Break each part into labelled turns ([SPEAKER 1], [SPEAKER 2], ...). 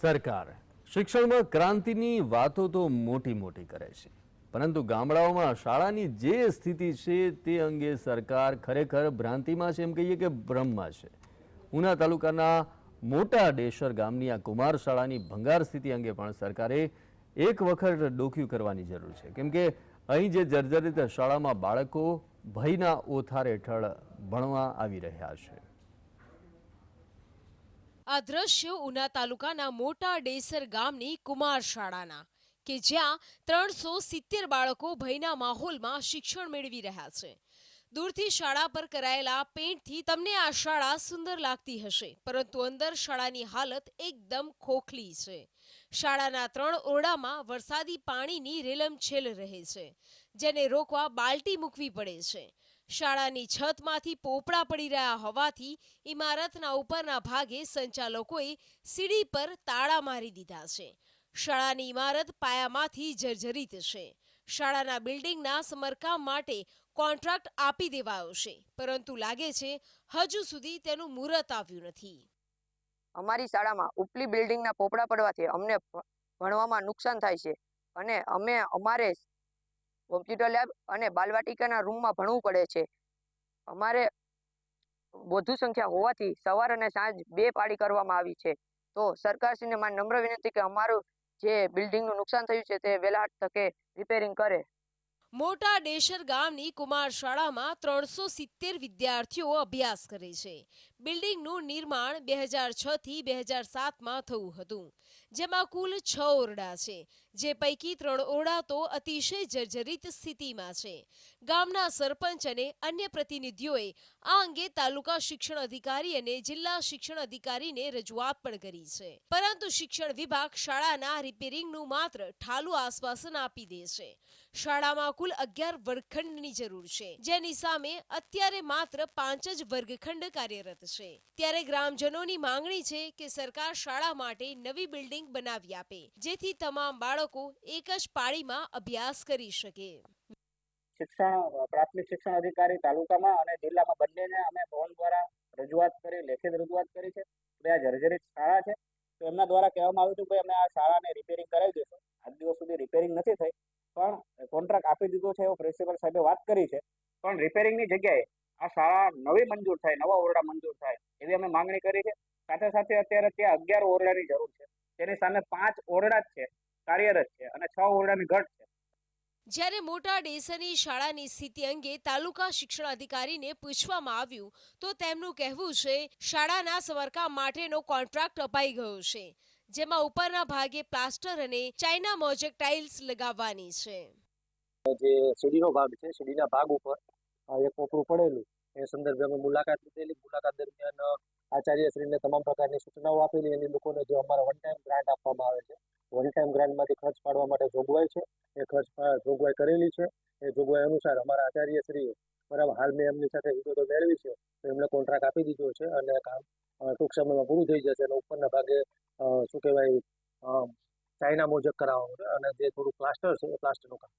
[SPEAKER 1] સરકાર. શિક્ષણમાં ક્રાંતિની વાતો તો મોટી મોટી કરે છે. પરંતુ ગામડાઓમાં શાળાની જે સ્થિતિ છે તે અંગે સરકાર ખરેખર ભ્રાંતિમાં છે એમ કહીએ કે ભ્રમમાં છે. ઉના તાલુકાના મોટા ડેશર ગામની આ કુમાર શાળાની ભંગાર સ્થિતિ અંગે પણ સરકારે એક વખત ડોક્યું કરવાની જરૂર છે. કેમ કે અહીં જે જર્જરિત શાળામાં બાળકો ભયના ઓથાર હેઠળ ભણવા આવી રહ્યા છે.
[SPEAKER 2] આ દ્રશ્ય ઉના તાલુકાના મોટા ડેસર ગામની કુમાર શાળાના, કે જ્યાં ત્રણસો સિત્તેર બાળકો ભયના માહોલમાં શિક્ષણ મેળવી રહ્યા છે. દૂરથી શાળા પર કરાયેલા પેઇન્ટથી તમને આ શાળા સુંદર લાગતી હશે, પરંતુ અંદર શાળાની હાલત એકદમ ખોખલી છે. શાળાના ત્રણ ઓરડામાં વરસાદી પાણીની રેલમછેલ રહે છે, જેને રોકવા બાલટી મૂકવી પડે છે. શાળાની છતમાંથી પોપડા પડી રહ્યા હોવાથી ઇમારતના ઉપરના ભાગે સંચાલકોએ સીડી પર તાળા મારી દીધા છે. શાળાની ઇમારત પાયામાંથી જર્જરિત છે. શાળાના બિલ્ડિંગના સમરકામ માટે કોન્ટ્રાક્ટ આપી દેવાયો છે, પરંતુ લાગે છે હજુ સુધી તેનું મુહૂર્ત આવ્યું નથી.
[SPEAKER 3] અમારી શાળામાં ઉપલી બિલ્ડિંગના પોપડા પડવાથી અમને ભણવામાં નુકસાન થાય છે અને અમે અમારે કોમ્પ્યુટર લેબ અને બાલવાટિકાના રૂમમાં ભણવું પડે છે. અમારે વધુ સંખ્યા હોવાથી સવાર અને સાંજ બે પાળી કરવામાં આવી છે. તો સરકારશ્રીને મારી નમ્ર વિનંતી કે અમારું જે બિલ્ડિંગનું નુકસાન થયું છે તે વહેલા તકે રિપેરિંગ કરે.
[SPEAKER 2] મોટા ડેશર ગામની કુમાર શાળામાં ત્રણસો સિત્તેર વિદ્યાર્થીઓ અભ્યાસ કરે છે. બિલ્ડિંગનું નિર્માણ બે હજાર છ થી બે હજાર સાતમાં થયું હતું, જેમાં કુલ છ ઓરડા છે, જે પૈકી ત્રણ ઓરડા તો અતિશય જર્જરિત સ્થિતિમાં છે. ગામના સરપંચ અને અન્ય પ્રતિનિધિઓએ આ અંગે તાલુકા શિક્ષણ અધિકારી અને જિલ્લા શિક્ષણ અધિકારીને રજૂઆત પણ કરી છે. પરંતુ શિક્ષણ વિભાગ શાળાના રિપેરિંગનું માત્ર ઠાલુ આશ્વાસન આપી દે છે. શાળામાં કુલ અગિયાર વર્ગખંડની જરૂર છે. જેની સામે અત્યારે માત્ર પાંચ જ વર્ગખંડ કાર્યરત છે. ત્યારે ગ્રામજનોની માંગણી છે કે સરકાર શાળા માટે નવી બિલ્ડિંગ બનાવી આપે, જેથી તમામ બાળકો એક જ પાળીમાં અભ્યાસ કરી શકે.
[SPEAKER 4] શિક્ષણ, પ્રાથમિક શિક્ષણ અધિકારી તાલુકામાં અને જિલ્લામાં બંનેને અમે ફોન દ્વારા રજૂઆત કરી, લેખિત રજૂઆત કરી છે. આ જર્જરિત શાળા છે. તો એમના દ્વારા કહેવામાં આવ્યું હતું કે અમે આ શાળાને રિપેરિંગ કરાવી દઈશું. આજ દિવસ સુધી રિપેરિંગ નથી થઈ. કોન્ટ્રાક્ટ આપી દીધો છે, એવો પ્રિન્સિપલ સાહેબે વાત કરી છે. પણ રિપેરિંગની જગ્યાએ આ શાળા નવી મંજૂર થાય, નવા ઓરડા મંજૂર થાય, એવી અમે માંગણી કરી છે. સાથે સાથે અત્યારે ત્યાં અગિયાર ઓરડાની જરૂર છે. તેની સામે પાંચ ઓરડા જ છે, કાર્યરત છે અને છ ઓરડાની ઘટ છે.
[SPEAKER 2] જ્યારે મોટા ડેસરની શાળાની સ્થિતિ અંગે તાલુકા શિક્ષણ અધિકારીને પૂછવામાં આવ્યું, તો તેમનું કહેવું છે, શાળાના સમારકામ માટેનો કોન્ટ્રાક્ટ અપાઈ ગયો છે, જેમાં ઉપરના ભાગે પ્લાસ્ટર અને ચાઇના મોજેક ટાઇલ્સ લગાવવાની છે.
[SPEAKER 5] જે સીડીનો ભાગ છે, સીડીના ભાગ ઉપર એક પોપડું પડેલું. એ સંદર્ભે અમે મુલાકાત લીધેલી. મુલાકાત દરમિયાન આચાર્યશ્રીને તમામ પ્રકારની સૂચનાઓ આપેલી. અને લોકોને જે અમારા વન ટાઈમ ગ્રાન્ટ આપવામાં આવે છે વન ટાઈમ ગ્રાન્ટમાંથી ખર્ચ પાડવા માટે જોગવાઈ છે. એ ખર્ચ જોગવાઈ કરેલી છે. એ જોગવાઈ અનુસાર અમારા આચાર્યશ્રીએ બરાબર હાલ મેં એમની સાથે વિગતો મેળવી છે. તો એમણે કોન્ટ્રાક્ટ આપી દીધો છે અને કામ ટૂંક સમયમાં પૂરું થઈ જશે અને ઉપરના ભાગે શું કહેવાય ચાઇના મોજક કરાવવાનું છે અને જે થોડું પ્લાસ્ટર છે એ પ્લાસ્ટરનું કામ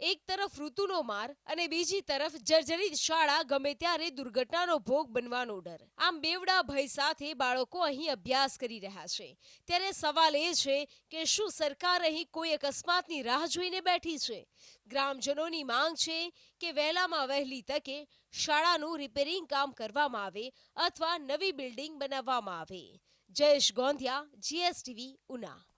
[SPEAKER 2] એક તરફ ઋતુનો માર અને બીજી તરફ જર્જરિત શાળા ગમે ત્યારે દુર્ઘટનાનો ભોગ બનવાનો ડર. આમ બેવડા ભય સાથે બાળકો અહીં અભ્યાસ કરી રહ્યા છે. ત્યારે સવાલ એ છે કે શું સરકાર અહીં કોઈ અકસ્માતની રાહ જોઈને બેઠી છે? ગ્રામજનોની માંગ છે કે વહેલામાં વહેલી તકે શાળાનું રિપેરિંગ કામ કરવામાં આવે અથવા નવી બિલ્ડિંગ બનાવવામાં આવે. જયેશ ગોંધિયા, જીએસટીવી, ઉના.